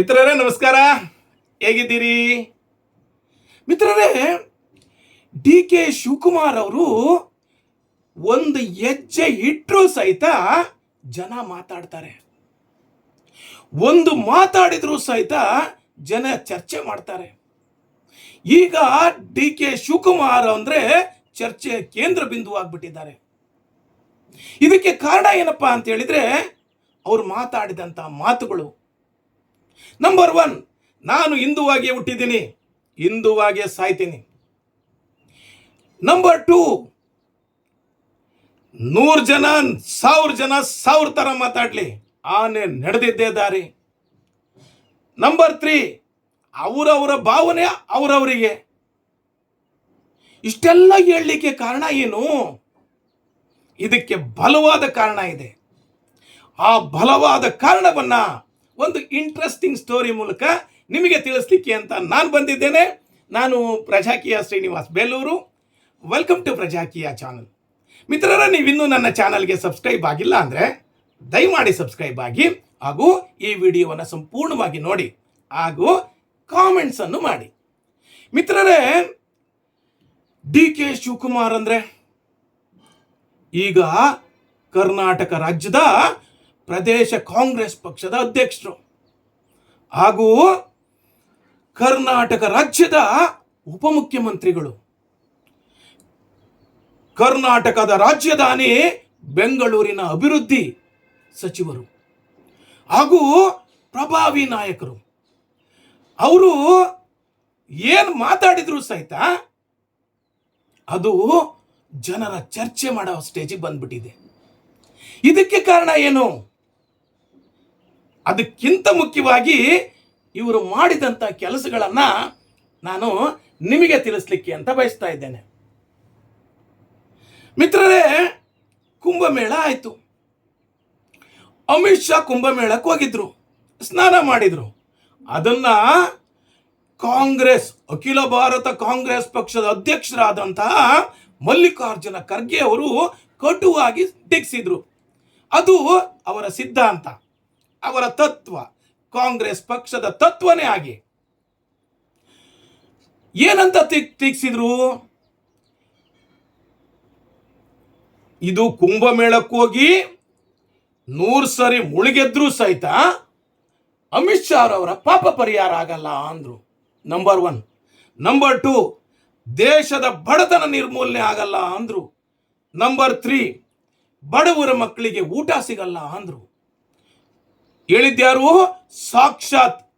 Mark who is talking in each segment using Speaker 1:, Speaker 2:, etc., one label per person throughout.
Speaker 1: ಮಿತ್ರರೇ, ನಮಸ್ಕಾರ. ಹೇಗಿದ್ದೀರಿ? ಮಿತ್ರರೇ ಡಿ ಕೆ ಶಿವಕುಮಾರ್ ಅವರು ಒಂದು ಹೆಜ್ಜೆ ಇಟ್ಟರೂ ಸಹಿತ ಜನ ಮಾತಾಡ್ತಾರೆ. ಒಂದು ಮಾತಾಡಿದ್ರು ಸಹಿತ ಜನ ಚರ್ಚೆ ಮಾಡ್ತಾರೆ. ಈಗ ಡಿ ಕೆ ಶಿವಕುಮಾರ್ ಅಂದರೆ ಚರ್ಚೆ ಕೇಂದ್ರ ಬಿಂದು ಆಗ್ಬಿಟ್ಟಿದ್ದಾರೆ. ಇದಕ್ಕೆ ಕಾರಣ ಏನಪ್ಪಾ ಅಂತ ಹೇಳಿದ್ರೆ, ಅವ್ರು ಮಾತಾಡಿದಂಥ ಮಾತುಗಳು. ನಂಬರ್ ಒನ್ ನಾನು ಹಿಂದುವಾಗಿಯೇ ಹುಟ್ಟಿದ್ದೀನಿ ಹಿಂದುವಾಗೆ ಸಾಯ್ತೀನಿ. ನಂಬರ್ ಟೂ ನೂರು ಜನ, ಸಾವಿರ ಜನ, ಸಾವಿರ ಥರ ಮಾತಾಡಲಿ. ಆನೆ ನಡೆದಿದ್ದೇ ದಾರಿ. ನಂಬರ್ ತ್ರೀ ಅವರವರ ಭಾವನೆ ಅವರವರಿಗೆ. ಇಷ್ಟೆಲ್ಲ ಹೇಳಲಿಕ್ಕೆ ಕಾರಣ ಏನು? ಇದಕ್ಕೆ ಬಲವಾದ ಕಾರಣ ಇದೆ. ಆ ಬಲವಾದ ಕಾರಣವನ್ನ ಒಂದು ಇಂಟ್ರೆಸ್ಟಿಂಗ್ ಸ್ಟೋರಿ ಮೂಲಕ ನಿಮಗೆ ತಿಳಿಸ್ಲಿಕ್ಕೆ ಅಂತ ನಾನು ಬಂದಿದ್ದೇನೆ. ನಾನು Prajakeeya Srinivas Belur. Welcome to Prajakeeya channel ಮಿತ್ರರ, ನೀವಿನ್ನೂ ನನ್ನ ಚಾನಲ್ಗೆ ಸಬ್ಸ್ಕ್ರೈಬ್ ಆಗಿಲ್ಲ ಅಂದರೆ ದಯಮಾಡಿ ಸಬ್ಸ್ಕ್ರೈಬ್ ಆಗಿ ಹಾಗೂ ಈ ವಿಡಿಯೋವನ್ನು ಸಂಪೂರ್ಣವಾಗಿ ನೋಡಿ ಹಾಗೂ ಕಾಮೆಂಟ್ಸನ್ನು ಮಾಡಿ. ಮಿತ್ರರೇ, ಡಿ ಕೆ ಶಿವಕುಮಾರ್ ಅಂದರೆ ಈಗ ಕರ್ನಾಟಕ ರಾಜ್ಯದ ಪ್ರದೇಶ ಕಾಂಗ್ರೆಸ್ ಪಕ್ಷದ ಅಧ್ಯಕ್ಷರು. ಹಾಗೂ ಕರ್ನಾಟಕ ರಾಜ್ಯದ ಉಪಮುಖ್ಯಮಂತ್ರಿಗಳು. ಕರ್ನಾಟಕದ ರಾಜಧಾನಿ ಬೆಂಗಳೂರಿನ ಅಭಿವೃದ್ಧಿ ಸಚಿವರು. ಹಾಗೂ ಪ್ರಭಾವಿ ನಾಯಕರು. ಅವರು ಏನು ಮಾತಾಡಿದ್ರು ಸಹಿತ ಅದು ಜನರ ಚರ್ಚೆ ಮಾಡೋ ಸ್ಟೇಜಿಗೆ ಬಂದ್ಬಿಟ್ಟಿದೆ. ಇದಕ್ಕೆ ಕಾರಣ ಏನು? ಅದಕ್ಕಿಂತ ಮುಖ್ಯವಾಗಿ ಇವರು ಮಾಡಿದಂಥ ಕೆಲಸಗಳನ್ನು ನಾನು ನಿಮಗೆ ತಿಳಿಸ್ಲಿಕ್ಕೆ ಅಂತ ಬಯಸ್ತಾ ಇದ್ದೇನೆ. ಮಿತ್ರರೇ, ಕುಂಭಮೇಳ ಆಯಿತು. ಅಮಿತ್ ಶಾ ಕುಂಭಮೇಳಕ್ಕೆ ಹೋಗಿದ್ರು, ಸ್ನಾನ ಮಾಡಿದರು. ಅದನ್ನು ಕಾಂಗ್ರೆಸ್, ಅಖಿಲ ಭಾರತ ಕಾಂಗ್ರೆಸ್ ಪಕ್ಷದ ಅಧ್ಯಕ್ಷರಾದಂತಹ ಮಲ್ಲಿಕಾರ್ಜುನ ಖರ್ಗೆ ಅವರು ಕಟುವಾಗಿ ಟೀಕಿಸಿದರು. ಅದು ಅವರ ಸಿದ್ಧಾಂತ. ಅವರ ತತ್ವ ಕಾಂಗ್ರೆಸ್ ಪಕ್ಷದ ತತ್ವನೇ ಆಗಿ ಏನಂತ ಟೀಕಿಸಿದ್ರು ಇದು ಕುಂಭಮೇಳಕ್ಕೋಗಿ ನೂರು ಸರಿ ಮುಳುಗೆದ್ರೂ ಸಹಿತ ಅಮಿತ್ ಶಾ ಅವರ ಪಾಪ ಪರಿಹಾರ ಆಗಲ್ಲ ಅಂದ್ರು. ನಂಬರ್ ಒನ್ ನಂಬರ್ ಟು ದೇಶದ ಬಡತನ ನಿರ್ಮೂಲನೆ ಆಗಲ್ಲ ಅಂದ್ರು. ನಂಬರ್ ತ್ರೀ ಬಡವರ ಮಕ್ಕಳಿಗೆ ಊಟ ಸಿಗಲ್ಲ ಅಂದ್ರು. ಹೇಳಿದ್ಯಾರು? ಸಾಕ್ಷಾತ್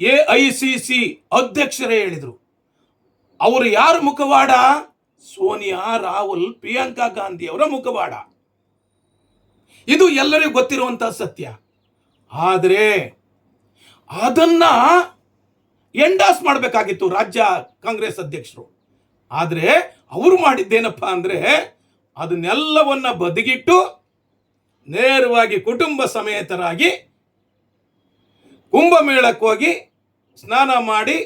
Speaker 1: ಎ ಐ ಸಿ ಸಿ ಅಧ್ಯಕ್ಷರೇ ಹೇಳಿದರು. ಅವರು ಯಾರ ಮುಖವಾಡ? ಸೋನಿಯಾ, ರಾಹುಲ್, ಪ್ರಿಯಾಂಕಾ ಗಾಂಧಿ ಅವರ ಮುಖವಾಡ. ಇದು ಎಲ್ಲರಿಗೂ ಗೊತ್ತಿರುವಂತಹ ಸತ್ಯ. ಆದರೆ ಅದನ್ನ ಎಂಡಾಸ್ ಮಾಡಬೇಕಾಗಿತ್ತು ರಾಜ್ಯ ಕಾಂಗ್ರೆಸ್ ಅಧ್ಯಕ್ಷರು. ಆದರೆ ಅವರು ಮಾಡಿದ್ದೇನಪ್ಪ ಅಂದರೆ ಅದನ್ನೆಲ್ಲವನ್ನ ಬದಿಗಿಟ್ಟು ನೇರವಾಗಿ ಕುಟುಂಬ ಸಮೇತರಾಗಿ ಕುಂಭಮೇಳಕ್ಕೆ ಹೋಗಿ ಸ್ನಾನ ಮಾಡಿ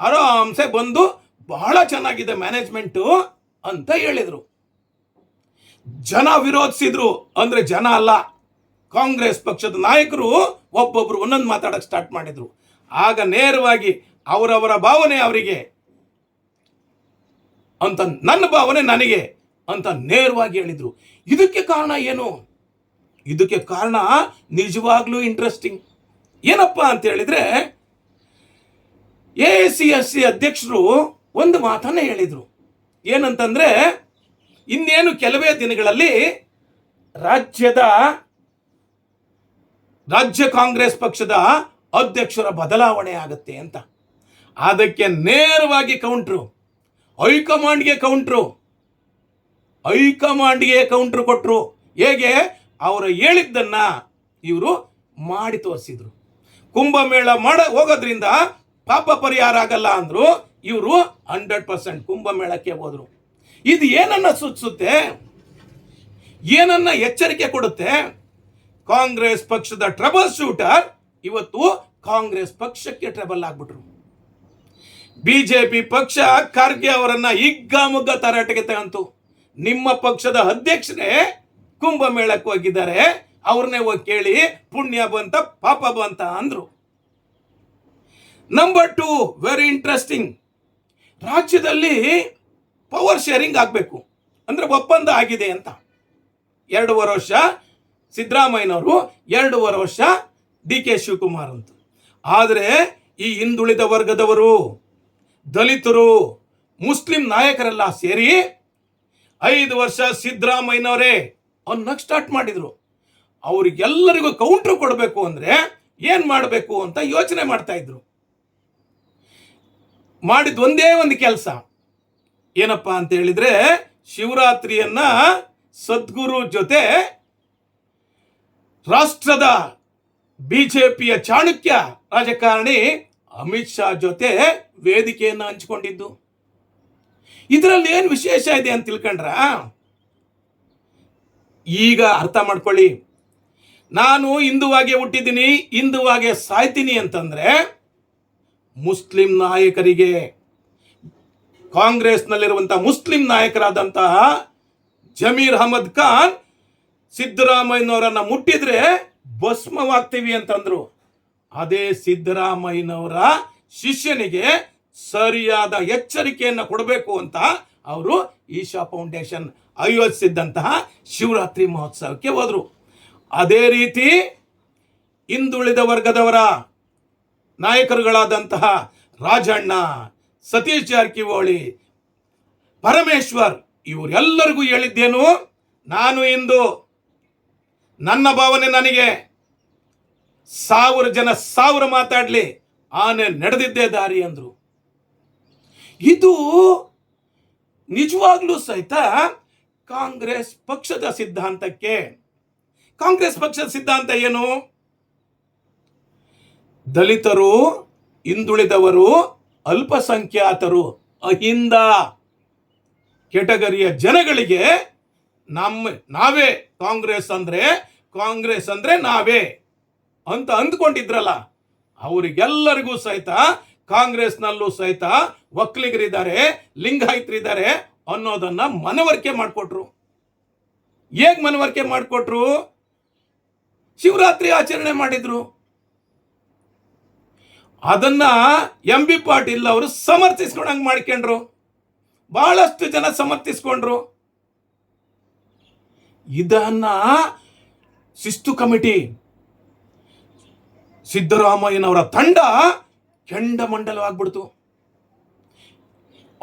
Speaker 1: ಆರಾಮ್ಸೆ ಬಂದು ಬಹಳ ಚೆನ್ನಾಗಿದೆ ಮ್ಯಾನೇಜ್ಮೆಂಟು ಅಂತ ಹೇಳಿದರು. ಜನ ವಿರೋಧಿಸಿದ್ರು. ಅಂದ್ರೆ ಜನ ಅಲ್ಲ, ಕಾಂಗ್ರೆಸ್ ಪಕ್ಷದ ನಾಯಕರು ಒಬ್ಬೊಬ್ಬರು ಒಂದೊಂದು ಮಾತಾಡೋಕ್ಕೆ ಸ್ಟಾರ್ಟ್ ಮಾಡಿದ್ರು. ಆಗ ನೇರವಾಗಿ ಅವರವರ ಭಾವನೆ ಅವರಿಗೆ, ಅಂತ ನನ್ನ ಭಾವನೆ ನನಗೆ ಅಂತ ನೇರವಾಗಿ ಹೇಳಿದರು. ಇದಕ್ಕೆ ಕಾರಣ ಏನು? ಇದಕ್ಕೆ ಕಾರಣ ನಿಜವಾಗ್ಲೂ ಇಂಟ್ರೆಸ್ಟಿಂಗ್ ಏನಪ್ಪ ಅಂತ ಹೇಳಿದ್ರೆ ಎ ಸಿ ಎಸ್ ಸಿ ಅಧ್ಯಕ್ಷರು ಒಂದು ಮಾತನ್ನ ಹೇಳಿದ್ರು. ಏನಂತಂದ್ರೆ, ಇನ್ನೇನು ಕೆಲವೇ ದಿನಗಳಲ್ಲಿ ರಾಜ್ಯದ, ರಾಜ್ಯ ಕಾಂಗ್ರೆಸ್ ಪಕ್ಷದ ಅಧ್ಯಕ್ಷರ ಬದಲಾವಣೆ ಆಗುತ್ತೆ ಅಂತ. ಅದಕ್ಕೆ ನೇರವಾಗಿ ಕೌಂಟ್ರು ಹೈಕಮಾಂಡ್ಗೆ ಕೌಂಟ್ರು ಹೈಕಮಾಂಡ್ಗೆ ಕೌಂಟ್ರು. ಕೊಟ್ಟರು ಹೇಗೆ? ಅವರು ಹೇಳಿದ್ದನ್ನ ಇವರು ಮಾಡಿ ತೋರಿಸಿದ್ರು. ಕುಂಭಮೇಳ ಮಾಡ ಹೋಗೋದ್ರಿಂದ ಪಾಪ ಪರಿಹಾರ ಆಗಲ್ಲ ಅಂದ್ರು ಇವರು ಹಂಡ್ರೆಡ್ ಪರ್ಸೆಂಟ್ ಕುಂಭಮೇಳಕ್ಕೆ ಹೋದ್ರು. ಇದು ಏನನ್ನ ಸೂಚಿಸುತ್ತೆ? ಏನನ್ನ ಎಚ್ಚರಿಕೆ ಕೊಡುತ್ತೆ? ಕಾಂಗ್ರೆಸ್ ಪಕ್ಷದ ಟ್ರಬಲ್ ಶೂಟರ್ ಇವತ್ತು ಕಾಂಗ್ರೆಸ್ ಪಕ್ಷಕ್ಕೆ ಟ್ರಬಲ್ ಆಗ್ಬಿಟ್ರು. ಬಿಜೆಪಿ ಪಕ್ಷ ಖರ್ಗೆ ಅವರನ್ನ ಹಿಗ್ಗಾಮುಗ್ಗ ತರಾಟೆಗೆ ತಗಂತು. ನಿಮ್ಮ ಪಕ್ಷದ ಅಧ್ಯಕ್ಷರೇ ಕುಂಭಮೇಳಕ್ಕೆ ಹೋಗಿದ್ದಾರೆ. ಅವ್ರನ್ನೇ ಹೋಗಿ ಕೇಳಿ, ಪುಣ್ಯ ಬಂತ, ಪಾಪ ಬಂತ ಅಂದ್ರು. ನಂಬರ್ ಟು ವೆರಿ ಇಂಟ್ರೆಸ್ಟಿಂಗ್ ರಾಜ್ಯದಲ್ಲಿ ಪವರ್ ಶೇರಿಂಗ್ ಆಗಬೇಕು. ಅಂದರೆ ಒಪ್ಪಂದ ಆಗಿದೆ ಅಂತ. ಎರಡೂವರೆ ವರ್ಷ ಸಿದ್ದರಾಮಯ್ಯನವರು, ಎರಡೂವರೆ ವರ್ಷ ಡಿ ಕೆ ಶಿವಕುಮಾರ್ ಅಂತ. ಆದರೆ ಈ ಹಿಂದುಳಿದ ವರ್ಗದವರು, ದಲಿತರು, ಮುಸ್ಲಿಂ ನಾಯಕರೆಲ್ಲ ಸೇರಿ ಐದು ವರ್ಷ ಸಿದ್ದರಾಮಯ್ಯನವರೇ ಅನ್ನಕ್ಕೆ ಸ್ಟಾರ್ಟ್ ಮಾಡಿದ್ರು. ಅವ್ರಿಗೆಲ್ಲರಿಗೂ ಕೌಂಟ್ರ್ ಕೊಡಬೇಕು ಅಂದರೆ ಏನು ಮಾಡಬೇಕು ಅಂತ ಯೋಚನೆ ಮಾಡ್ತಾ ಇದ್ರು. ಮಾಡಿದ ಒಂದೇ ಒಂದು ಕೆಲಸ. ಏನಪ್ಪ ಅಂತ ಹೇಳಿದ್ರೆ ಶಿವರಾತ್ರಿಯನ್ನ ಸದ್ಗುರು ಜೊತೆ ರಾಷ್ಟ್ರದ ಬಿ ಜೆ ಪಿಯ ಚಾಣಕ್ಯ ರಾಜಕಾರಣಿ ಅಮಿತ್ ಶಾ ಜೊತೆ ವೇದಿಕೆಯನ್ನು ಹಂಚಿಕೊಂಡಿದ್ದು. ಇದರಲ್ಲಿ ಏನು ವಿಶೇಷ ಇದೆ ಅಂತ ತಿಳ್ಕೊಂಡ್ರ? ಈಗ ಅರ್ಥ ಮಾಡ್ಕೊಳ್ಳಿ. ನಾನು ಹಿಂದುವಾಗೆ ಹುಟ್ಟಿದ್ದೀನಿ, ಹಿಂದುವಾಗೆ ಸಾಯ್ತೀನಿ ಅಂತಂದರೆ ಮುಸ್ಲಿಂ ನಾಯಕರಿಗೆ ಕಾಂಗ್ರೆಸ್ನಲ್ಲಿರುವಂಥ ಮುಸ್ಲಿಂ ನಾಯಕರಾದಂತಹ ಜಮೀರ್ ಅಹಮದ್ ಖಾನ್, ಸಿದ್ದರಾಮಯ್ಯನವರನ್ನ ಮುಟ್ಟಿದ್ರೆ ಭಸ್ಮವಾಗ್ತೀವಿ ಅಂತಂದರು. ಅದೇ ಸಿದ್ದರಾಮಯ್ಯನವರ ಶಿಷ್ಯನಿಗೆ ಸರಿಯಾದ ಎಚ್ಚರಿಕೆಯನ್ನು ಕೊಡಬೇಕು ಅಂತ ಅವರು ಈಶಾ ಫೌಂಡೇಶನ್ ಆಯೋಜಿಸಿದ್ದಂತಹ ಶಿವರಾತ್ರಿ ಮಹೋತ್ಸವಕ್ಕೆ ಹೋದರು. ಅದೇ ರೀತಿ ಹಿಂದುಳಿದ ವರ್ಗದವರ ನಾಯಕರುಗಳಾದಂತಹ ರಾಜಣ್ಣ, ಸತೀಶ್ ಜಾರಕಿಹೊಳಿ, ಪರಮೇಶ್ವರ್, ಇವರೆಲ್ಲರಿಗೂ ಹೇಳಿದ್ದೇನು, ನಾನು ಇಂದು ನನ್ನ ಭಾವನೆ ನನಗೆ ಸಾವಿರ ಜನ ಸಾವಿರ ಮಾತಾಡಲಿ, ಆನೆ ನಡೆದಿದ್ದೇ ದಾರಿ ಅಂದರು. ಇದು ನಿಜವಾಗ್ಲೂ ಸಹಿತ ಕಾಂಗ್ರೆಸ್ ಪಕ್ಷದ ಸಿದ್ಧಾಂತಕ್ಕೆ, ಕಾಂಗ್ರೆಸ್ ಪಕ್ಷದ ಸಿದ್ಧಾಂತ ಏನು? ದಲಿತರು, ಹಿಂದುಳಿದವರು, ಅಲ್ಪಸಂಖ್ಯಾತರು, ಅಹಿಂದ ಕೆಟಗರಿಯ ಜನಗಳಿಗೆ ನಮ್ಮ, ನಾವೇ ಕಾಂಗ್ರೆಸ್ ಅಂದ್ರೆ ಕಾಂಗ್ರೆಸ್ ಅಂದ್ರೆ ನಾವೇ ಅಂತ ಅಂದ್ಕೊಂಡಿದ್ರಲ್ಲ, ಅವರಿಗೆಲ್ಲರಿಗೂ ಸಹಿತ ಕಾಂಗ್ರೆಸ್ನಲ್ಲೂ ಸಹಿತ ಒಕ್ಕಲಿಗರಿದ್ದಾರೆ ಲಿಂಗಾಯತರಿದ್ದಾರೆ ಅನ್ನೋದನ್ನ ಮನವರಿಕೆ ಮಾಡಿಕೊಟ್ರು. ಹೇಗ್ ಮನವರಿಕೆ ಮಾಡಿಕೊಟ್ರು? ಶಿವರಾತ್ರಿ ಆಚರಣೆ ಮಾಡಿದ್ರು. ಅದನ್ನ ಎಂ ಬಿ ಪಾಟೀಲ್ ಅವರು ಸಮರ್ಥಿಸ್ಕೊಂಡಂಗೆ ಮಾಡ್ಕೊಂಡ್ರು. ಬಹಳಷ್ಟು ಜನ ಸಮರ್ಥಿಸ್ಕೊಂಡ್ರು. ಇದನ್ನ ಶಿಸ್ತು ಕಮಿಟಿ ಸಿದ್ದರಾಮಯ್ಯನವರ ತಂಡ ಕೆಂಡಮಂಡಲವಾಗ್ಬಿಡ್ತು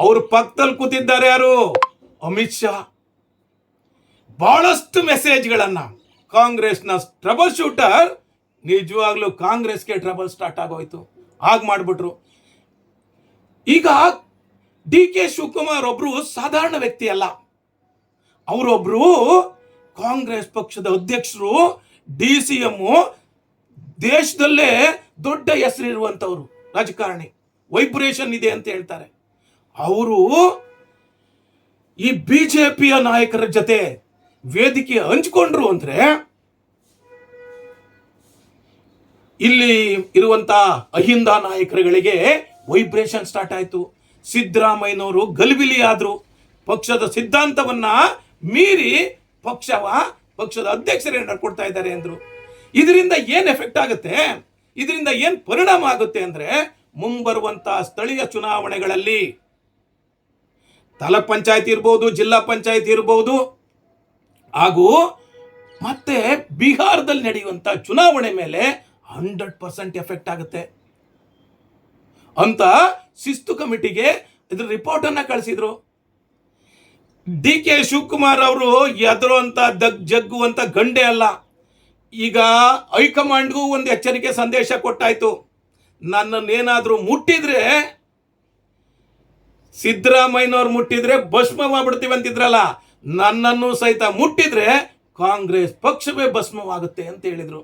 Speaker 1: ಅವ್ರ ಪಕ್ಕದಲ್ಲಿ ಕೂತಿದ್ದಾರೆ ಯಾರು? ಅಮಿತ್ ಶಾ. ಬಹಳಷ್ಟು ಮೆಸೇಜ್ಗಳನ್ನ. ಕಾಂಗ್ರೆಸ್ನ ಟ್ರಬಲ್ ಶೂಟರ್ ನಿಜವಾಗ್ಲೂ ಕಾಂಗ್ರೆಸ್ಗೆ ಟ್ರಬಲ್ ಸ್ಟಾರ್ಟ್ ಆಗೋಯ್ತು. ಹಾಗೆ ಮಾಡಿಬಿಟ್ರು. ಈಗ ಡಿ ಕೆ ಶಿವಕುಮಾರ್ ಒಬ್ರು ಸಾಧಾರಣ ವ್ಯಕ್ತಿ ಅಲ್ಲ. ಅವರೊಬ್ರು ಕಾಂಗ್ರೆಸ್ ಪಕ್ಷದ ಅಧ್ಯಕ್ಷರು, ಡಿ ಸಿ ಎಂ ದೇಶದಲ್ಲೇ ದೊಡ್ಡ ಹೆಸರಿರುವಂಥವ್ರು. ರಾಜಕಾರಣಿ, ವೈಬ್ರೇಷನ್ ಇದೆ ಅಂತ ಹೇಳ್ತಾರೆ. ಅವರು ಈ ಬಿಜೆಪಿಯ ನಾಯಕರ ಜೊತೆ ವೇದಿಕೆ ಹಂಚ್ಕೊಂಡ್ರು ಅಂದ್ರೆ ಇಲ್ಲಿ ಇರುವಂತ ಅಹಿಂದ ನಾಯಕರುಗಳಿಗೆ ವೈಬ್ರೇಷನ್ ಸ್ಟಾರ್ಟ್ ಆಯಿತು. ಸಿದ್ದರಾಮಯ್ಯನವರು ಗಲ್ಬಿಲಿ ಆದರು. ಪಕ್ಷದ ಸಿದ್ಧಾಂತವನ್ನ ಮೀರಿ ಪಕ್ಷವ, ಪಕ್ಷದ ಅಧ್ಯಕ್ಷರೇ ನಡ್ಕೊಡ್ತಾ ಇದ್ದಾರೆ ಅಂದ್ರು. ಇದರಿಂದ ಏನು ಎಫೆಕ್ಟ್ ಆಗುತ್ತೆ? ಇದರಿಂದ ಏನು ಪರಿಣಾಮ ಆಗುತ್ತೆ ಅಂದ್ರೆ ಮುಂಬರುವಂತಹ ಸ್ಥಳೀಯ ಚುನಾವಣೆಗಳಲ್ಲಿ ತಾಲೂಕ್ ಪಂಚಾಯತ್ ಇರ್ಬೋದು, ಜಿಲ್ಲಾ ಪಂಚಾಯತ್ ಇರ್ಬೋದು, ಹಾಗೂ ಮತ್ತೆ ಬಿಹಾರದಲ್ಲಿ ನಡೆಯುವಂತ ಚುನಾವಣೆ ಮೇಲೆ ಹಂಡ್ರೆಡ್ ಪರ್ಸೆಂಟ್ ಎಫೆಕ್ಟ್ ಆಗುತ್ತೆ. ಅಂತ ಶಿಸ್ತು ಕಮಿಟಿಗೆ ಇದ್ರ ರಿಪೋರ್ಟ್ ಅನ್ನ ಕಳಿಸಿದ್ರು. ಡಿ ಕೆ ಶಿವಕುಮಾರ್ ಅವರು ಎದುರುವಂತ ದಗ್ ಅಂತ ಗಂಡೆ ಅಲ್ಲ. ಈಗ ಹೈಕಮಾಂಡ್ಗೂ ಒಂದು ಎಚ್ಚರಿಕೆ ಸಂದೇಶ ಕೊಟ್ಟಾಯ್ತು. ನನ್ನನ್ನೇನಾದ್ರೂ ಮುಟ್ಟಿದ್ರೆ, ಸಿದ್ದರಾಮಯ್ಯನವ್ರು ಮುಟ್ಟಿದ್ರೆ ಭಸ್ಮ ಮಾಡ್ಬಿಡ್ತೀವಿ ಅಂತಿದ್ರಲ್ಲ, ನನ್ನನ್ನು ಸಹಿತ ಮುಟ್ಟಿದ್ರೆ ಕಾಂಗ್ರೆಸ್ ಪಕ್ಷವೇ ಭಸ್ಮವಾಗುತ್ತೆ ಅಂತ ಹೇಳಿದರು.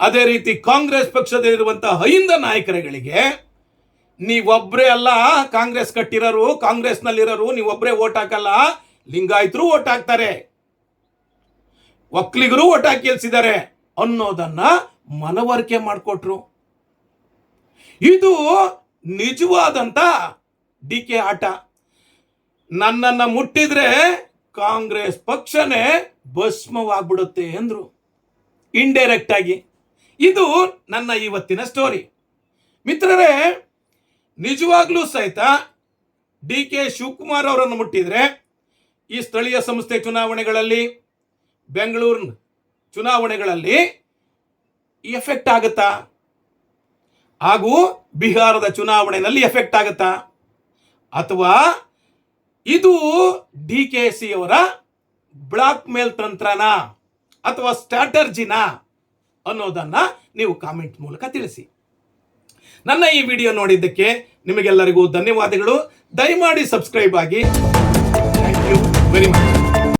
Speaker 1: ಅದೇ ರೀತಿ ಕಾಂಗ್ರೆಸ್ ಪಕ್ಷದಲ್ಲಿರುವಂಥ ಹೈಂದ ನಾಯಕರುಗಳಿಗೆ ನೀವೊಬ್ಬರೇ ಅಲ್ಲ, ಕಾಂಗ್ರೆಸ್ ಕಟ್ಟಿರೋರು, ಕಾಂಗ್ರೆಸ್ನಲ್ಲಿರೋರು ನೀವೊಬ್ಬರೇ ಓಟ್ ಹಾಕಲ್ಲ, ಲಿಂಗಾಯತರು ಓಟ್ ಹಾಕ್ತಾರೆ. ಒಕ್ಕಲಿಗರು ಒಟ್ಟ ಕೇಳಿಸಿದ್ದಾರೆ ಅನ್ನೋದನ್ನ ಮನವರಿಕೆ ಮಾಡಿಕೊಟ್ರು. ಇದು ನಿಜವಾದಂತ ಡಿ ಕೆ ಆಟ. ನನ್ನನ್ನ ಮುಟ್ಟಿದ್ರೆ ಕಾಂಗ್ರೆಸ್ ಪಕ್ಷನೇ ಭಸ್ಮವಾಗ್ಬಿಡುತ್ತೆ ಅಂದ್ರು. ಇಂಡೈರೆಕ್ಟ್ ಆಗಿ. ಇದು ನನ್ನ ಇವತ್ತಿನ ಸ್ಟೋರಿ ಮಿತ್ರರೇ, ನಿಜವಾಗ್ಲೂ ಸಹಿತ ಡಿ ಕೆ ಶಿವಕುಮಾರ್ ಅವರನ್ನು ಮುಟ್ಟಿದ್ರೆ ಈ ಸ್ಥಳೀಯ ಸಂಸ್ಥೆ ಚುನಾವಣೆಗಳಲ್ಲಿ ಬೆಂಗಳೂರು ಚುನಾವಣೆಗಳಲ್ಲಿ ಎಫೆಕ್ಟ್ ಆಗುತ್ತಾ? ಹಾಗೂ ಬಿಹಾರದ ಚುನಾವಣೆಯಲ್ಲಿ ಎಫೆಕ್ಟ್ ಆಗುತ್ತಾ? ಅಥವಾ ಇದು ಡಿ ಕೆ ಸಿ ಅವರ ಬ್ಲಾಕ್ ಮೇಲ್ ತಂತ್ರನ ಅಥವಾ ಸ್ಟ್ರಾಟರ್ಜಿನ ಅನ್ನೋದನ್ನು ನೀವು ಕಾಮೆಂಟ್ ಮೂಲಕ ತಿಳಿಸಿ. ನನ್ನ ಈ ವಿಡಿಯೋ ನೋಡಿದ್ದಕ್ಕೆ ನಿಮಗೆಲ್ಲರಿಗೂ ಧನ್ಯವಾದಗಳು. ದಯಮಾಡಿ ಸಬ್ಸ್ಕ್ರೈಬ್ ಆಗಿ. Thank you very much